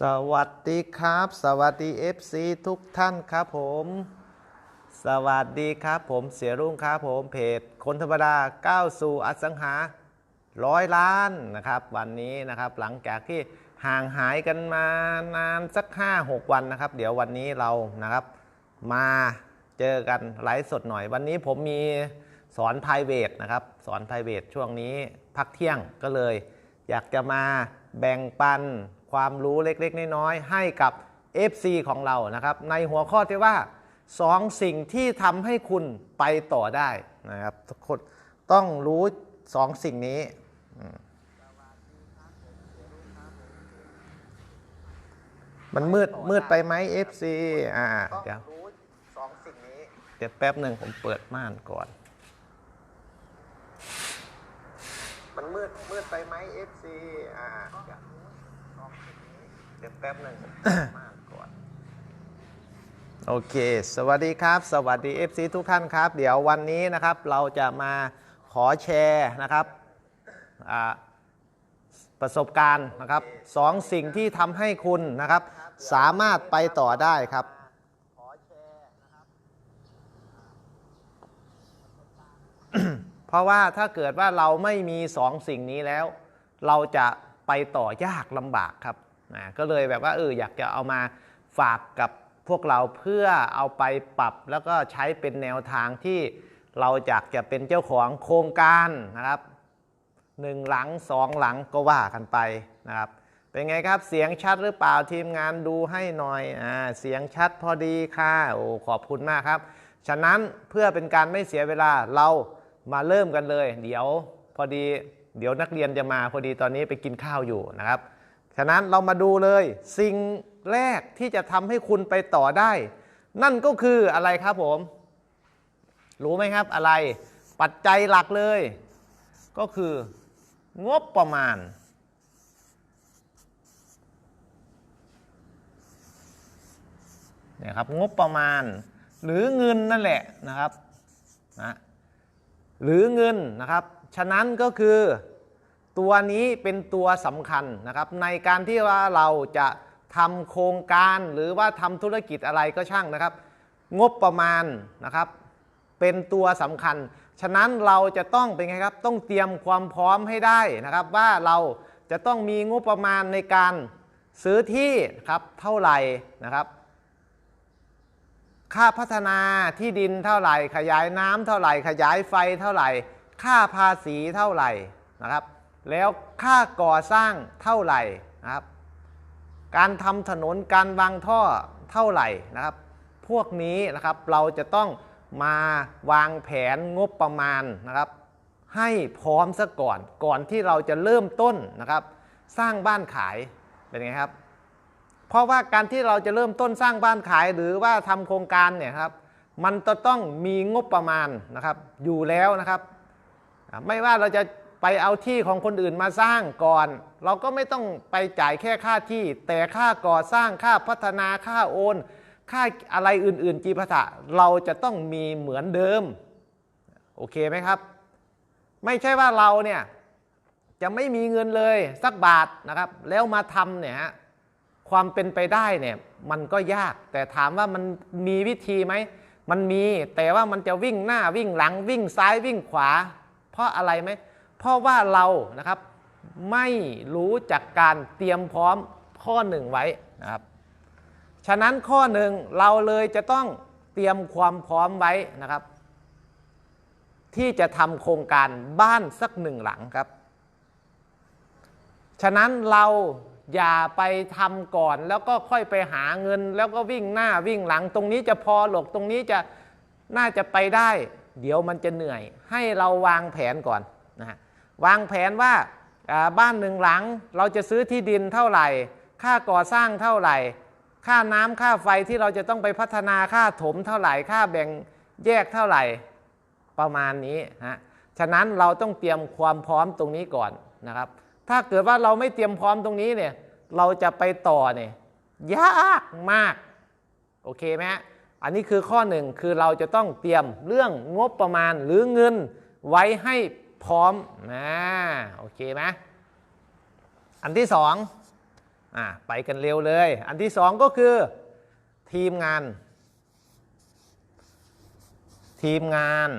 สวัสดีครับ สวัสดี FC ทุกท่านครับผม สวัสดีครับผมเสียรุ่งครับผมเพจคนธรรมดาก้าวสู่อสังหาร้อยล้านนะครับ วันนี้นะครับหลังจากที่ห่างหายกันมานานสัก 5-6 วันนะครับ เดี๋ยววันนี้เรานะครับ มาเจอกันไลฟ์สดหน่อย วันนี้ผมมีสอน p r i v a t นะครับ สอน p r i v a t ช่วงนี้พักเที่ยงก็เลย อยากจะมาแบ่งปัน ความรู้เล็กๆ น้อยๆให้กับ FC ของเรานะครับ ในหัวข้อที่ว่า 2 สิ่งที่ทำให้คุณไปต่อได้นะครับทุกคนต้องรู้ 2 สิ่งนี้มันมืดมืดไปไหม FC อ่าเดี๋ยวสองสิ่งนี้เดี๋ยวแป๊บหนึ่งผมเปิดม่านก่อน มันมืดมืดไปไหม FC อ่า เดี๋ยวเดี๋ยวแป๊บหนึ่งผมเปิดม่านก่อน โอเค สวัสดีครับ สวัสดี FC ทุกท่านครับ เดี๋ยววันนี้นะครับ เราจะมาขอแชร์นะครับอ่าประสบการณ์นะครับสองสิ่งที่ทำให้คุณนะครับ สามารถไปต่อได้ครับเพราะว่าถ้าเกิดว่าเราไม่มีสองสิ่งนี้แล้ว เราจะไปต่อยากลำบากครับ นะก็เลยแบบว่าเอออยากจะเอามาฝากกับพวกเราเพื่อเอาไปปรับแล้วก็ใช้เป็นแนวทางที่เราอยากจะเป็นเจ้าของโครงการนะครับหนึ่งหลังสองหลังก็ว่ากันไปนะครับเป็นไงครับเสียงชัดหรือเปล่าทีมงานดูให้หน่อยอ่าเสียงชัดพอดีค่ะโอ้ขอบคุณมากครับ ฉะนั้นเพื่อเป็นการไม่เสียเวลาเรามาเริ่มกันเลย เดี๋ยวพอดี เดี๋ยวนักเรียนจะมาพอดีตอนนี้ไปกินข้าวอยู่นะครับ ฉะนั้นเรามาดูเลย สิ่งแรกที่จะทำให้คุณไปต่อได้ นั่นก็คืออะไรครับผม รู้ไหมครับอะไร ปัจจัยหลักเลย ก็คืองบประมาณเนี่ยครับงบประมาณ หรือเงินนั่นแหละนะครับนะหรือเงินนะครับ ฉะนั้นก็คือ ตัวนี้เป็นตัวสำคัญนะครับในการที่ว่าเราจะทำโครงการหรือว่าทำธุรกิจอะไรก็ช่างนะครับ งบประมาณนะครับเป็นตัวสำคัญ ฉะนั้นเราจะต้องเป็นไงครับ ต้องเตรียมความพร้อมให้ได้นะครับ ว่าเราจะต้องมีงบประมาณในการซื้อที่ครับเท่าไหร่นะครับ ค่าพัฒนาที่ดินเท่าไหร่ ขยายน้ำเท่าไหร่ ขยายไฟเท่าไหร่ ค่าภาษีเท่าไหร่นะครับ แล้วค่าก่อสร้างเท่าไหร่นะครับ การทำถนนการวางท่อเท่าไหร่นะครับ พวกนี้นะครับเราจะต้องมาวางแผนงบประมาณนะครับ ให้พร้อมซะก่อนก่อนที่เราจะเริ่มต้นนะครับ สร้างบ้านขายเป็นไงครับ เพราะว่าการที่เราจะเริ่มต้นสร้างบ้านขายหรือว่าทำโครงการเนี่ยครับ มันจะต้องมีงบประมาณนะครับ อยู่แล้วนะครับ ไม่ว่าเราจะ ไปเอาที่ของคนอื่นมาสร้างก่อน เราก็ไม่ต้องไปจ่ายแค่ค่าที่ แต่ค่าก่อสร้างค่าพัฒนาค่าโอน ค่าอะไรอื่น ๆ จีพัฒะเราจะต้องมีเหมือนเดิม โอเคไหมครับ ไม่ใช่ว่าเราเนี่ยจะไม่มีเงินเลยสักบาทนะครับ แล้วมาทำเนี่ยความเป็นไปได้เนี่ยมันก็ยาก แต่ถามว่ามันมีวิธีไหมมันมีแต่ว่ามันจะวิ่งหน้าวิ่งหลังวิ่งซ้ายวิ่งขวา เพราะอะไรไหม เพราะว่าเรานะครับไม่รู้จักการเตรียมพร้อมข้อหนึ่งไว้นะครับ ฉะนั้นข้อหนึ่งเราเลยจะต้องเตรียมความพร้อมไว้นะครับ ที่จะทำโครงการบ้านสักหนึ่งหลังครับ ฉะนั้นเราอย่าไปทำก่อนแล้วก็ค่อยไปหาเงิน แล้วก็วิ่งหน้าวิ่งหลัง ตรงนี้จะพอหรอกตรงนี้จะน่าจะไปได้ เดี๋ยวมันจะเหนื่อย ให้เราวางแผนก่อนนะฮะ วางแผนว่าบ้านหนึ่งหลังเราจะซื้อที่ดินเท่าไหร่ ค่าก่อสร้างเท่าไหร่ ค่าน้ำค่าไฟที่เราจะต้องไปพัฒนาค่าถมเท่าไหร่ ค่าแบ่งแยกเท่าไหร่ประมาณนี้ฮะฉะนั้นเราต้องเตรียมความพร้อมตรงนี้ก่อนนะครับ ถ้าเกิดว่าเราไม่เตรียมพร้อมตรงนี้เนี่ยเราจะไปต่อเนี่ยยากมากโอเคไหมอันนี้คือข้อหนึ่งคือเราจะต้องเตรียมเรื่องงบประมาณหรือเงินไว้ให้ พร้อมนะโอเคไหมอันที่สองอ่าไปกันเร็วเลย อันที่สองก็คือทีมงาน ทีมงาน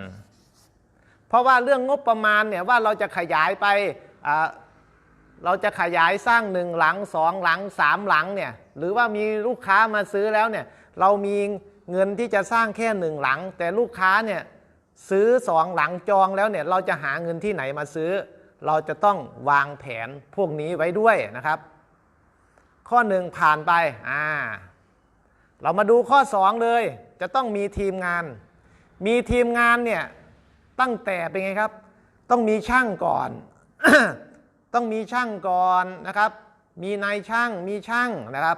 เพราะว่าเรื่องงบประมาณเนี่ยว่าเราจะขยายไปอ่าเราจะขยายสร้างหนึ่งหลังสองหลังสามหลังเนี่ยหรือว่ามีลูกค้ามาซื้อแล้วเนี่ยเรามีเงินที่จะสร้างแค่หนึ่งหลัง แต่ลูกค้าเนี่ย ซื้อสองหลังจองแล้วเนี่ยเราจะหาเงินที่ไหนมาซื้อ เราจะต้องวางแผนพวกนี้ไว้ด้วยนะครับ ข้อหนึ่งผ่านไปอ่าเรามาดูข้อสองเลย จะต้องมีทีมงาน มีทีมงานเนี่ยตั้งแต่เป็นไงครับ ต้องมีช่างก่อน ต้องมีช่างก่อนนะครับ มีนายช่างมีช่างนะครับ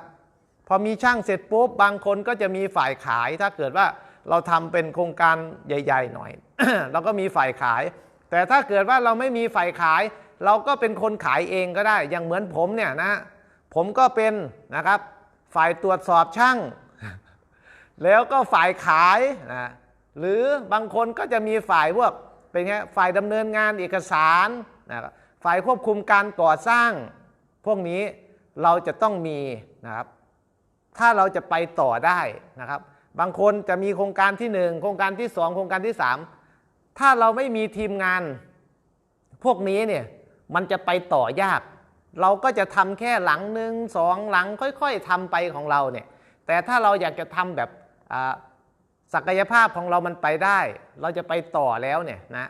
พอมีช่างเสร็จปุ๊บบางคนก็จะมีฝ่ายขายถ้าเกิดว่า เราทำเป็นโครงการใหญ่ ๆ หน่อย เราก็มีฝ่ายขาย แต่ถ้าเกิดว่าเราไม่มีฝ่ายขาย เราก็เป็นคนขายเองก็ได้ อย่างเหมือนผมเนี่ยนะ ผมก็เป็นนะครับ ฝ่ายตรวจสอบช่าง แล้วก็ฝ่ายขายนะหรือบางคนก็จะมีฝ่ายพวกเป็นไงฝ่ายดำเนินงานเอกสารนะฝ่ายควบคุมการก่อสร้าง พวกนี้เราจะต้องมีนะครับ ถ้าเราจะไปต่อได้นะครับ บางคนจะมีโครงการที่ 1 โครงการที่ 2 โครงการที่ 3 ถ้าเราไม่มีทีมงาน พวกนี้เนี่ยมันจะไปต่อยาก เราก็จะทำแค่หลังหนึ่งสองหลังค่อยๆทำไปของเราเนี่ยแต่ถ้าเราอยากจะทำแบบศักยภาพของเรามันไปได้ เราจะไปต่อแล้วเนี่ยนะ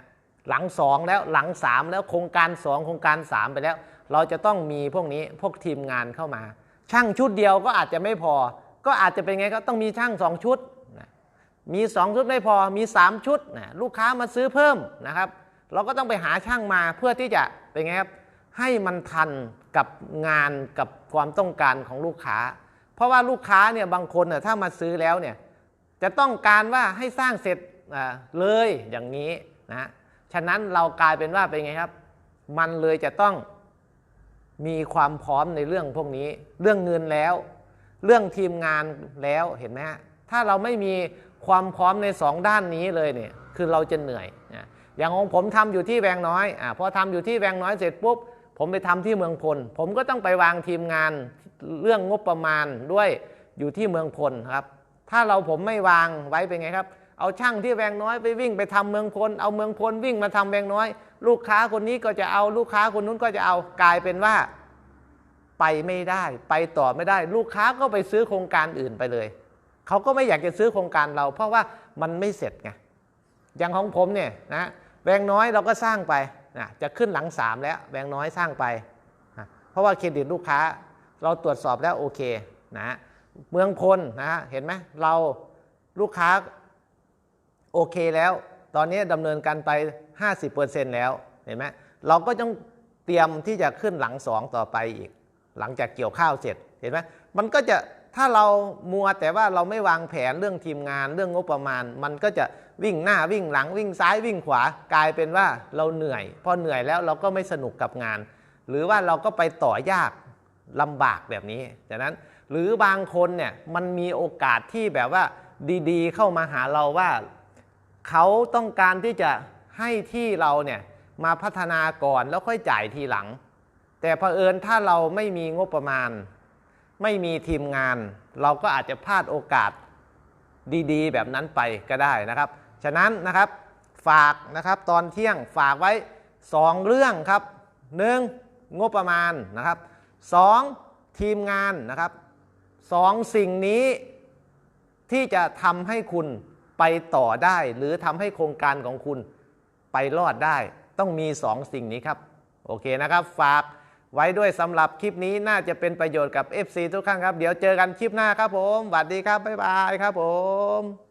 หลังสองแล้วหลังสามแล้วโครงการสองโครงการสามไปแล้ว เราจะต้องมีพวกนี้พวกทีมงานเข้ามา ช่างชุดเดียวก็อาจจะไม่พอ ก็อาจจะเป็นไงก็ต้องมีช่างสองชุดนะมีสองชุดไม่พอมีสามชุดนะลูกค้ามาซื้อเพิ่มนะครับ เราก็ต้องไปหาช่างมาเพื่อที่จะเป็นไงครับให้มันทันกับงานกับความต้องการของลูกค้า เพราะว่าลูกค้าเนี่ยบางคนเนี่ยถ้ามาซื้อแล้วเนี่ยจะต้องการว่าให้สร้างเสร็จเลยอย่างนี้นะฉะนั้นเรากลายเป็นว่าเป็นไงครับ มันเลยจะต้องมีความพร้อมในเรื่องพวกนี้ เรื่องเงินแล้ว เรื่องทีมงานแล้วเห็นไหมฮะถ้าเราไม่มีความพร้อมในสองด้านนี้เลยเนี่ยคือเราจะเหนื่อยนะอย่างของผมทำอยู่ที่แวงน้อยอ่าพอทำอยู่ที่แวงน้อยเสร็จปุ๊บผมไปทำที่เมืองพล ผมก็ต้องไปวางทีมงานเรื่องงบประมาณด้วยอยู่ที่เมืองพลครับ ถ้าเราผมไม่วางไว้เป็นไงครับ เอาช่างที่แวงน้อยไปวิ่งไปทำเมืองพล เอาเมืองพลวิ่งมาทำแวงน้อย ลูกค้าคนนี้ก็จะเอาลูกค้าคนนู้นก็จะเอากลายเป็นว่า ไปไม่ได้ ไปต่อไม่ได้ ลูกค้าก็ไปซื้อโครงการอื่นไปเลย เขาก็ไม่อยากจะซื้อโครงการเรา เพราะว่ามันไม่เสร็จไงอย่างของผมเนี่ยนะแวงน้อยเราก็สร้างไปนะจะขึ้นหลังสามแล้วแวงน้อยสร้างไปนะเพราะว่าเครดิตลูกค้าเราตรวจสอบแล้วโอเคนะเมืองพลนะเห็นไหมเราลูกค้าโอเคแล้ว ตอนนี้ดำเนินการไป 50%แล้วเห็นไหมเราก็ต้องเตรียมที่จะขึ้นหลังสองต่อไปอีก หลังจากเกี่ยวข้าวเสร็จเห็นไหมมันก็จะถ้าเรามัวแต่ว่าเราไม่วางแผนเรื่องทีมงานเรื่องงบประมาณ มันก็จะวิ่งหน้าวิ่งหลังวิ่งซ้ายวิ่งขวากลายเป็นว่าเราเหนื่อย พอเหนื่อยแล้วเราก็ไม่สนุกกับงาน หรือว่าเราก็ไปต่อยากลำบากแบบนี้ดังนั้นหรือบางคนเนี่ยมันมีโอกาสที่แบบว่าดีๆ เข้ามาหาเราว่า เขาต้องการที่จะให้ที่เราเนี่ยมาพัฒนาก่อนแล้วค่อยจ่ายทีหลัง แต่เผอิญถ้าเราไม่มีงบประมาณ ไม่มีทีมงาน เราก็อาจจะพลาดโอกาสดีๆ แบบนั้นไปก็ได้นะครับ ฉะนั้นนะครับฝากนะครับตอนเที่ยงฝากไว้ 2 เรื่องครับ 1. งบประมาณนะครับ 2. ทีมงานนะครับสองสิ่งนี้ที่จะทำให้คุณไปต่อได้ หรือทำให้โครงการของคุณไปรอดได้ ต้องมี 2 สิ่งนี้ครับ โอเคนะครับ ฝาก ไว้ด้วยสำหรับคลิปนี้น่าจะเป็นประโยชน์กับ FC ทุกท่านครับ เดี๋ยวเจอกันคลิปหน้าครับผมสวัสดีครับ บ๊ายบายครับผม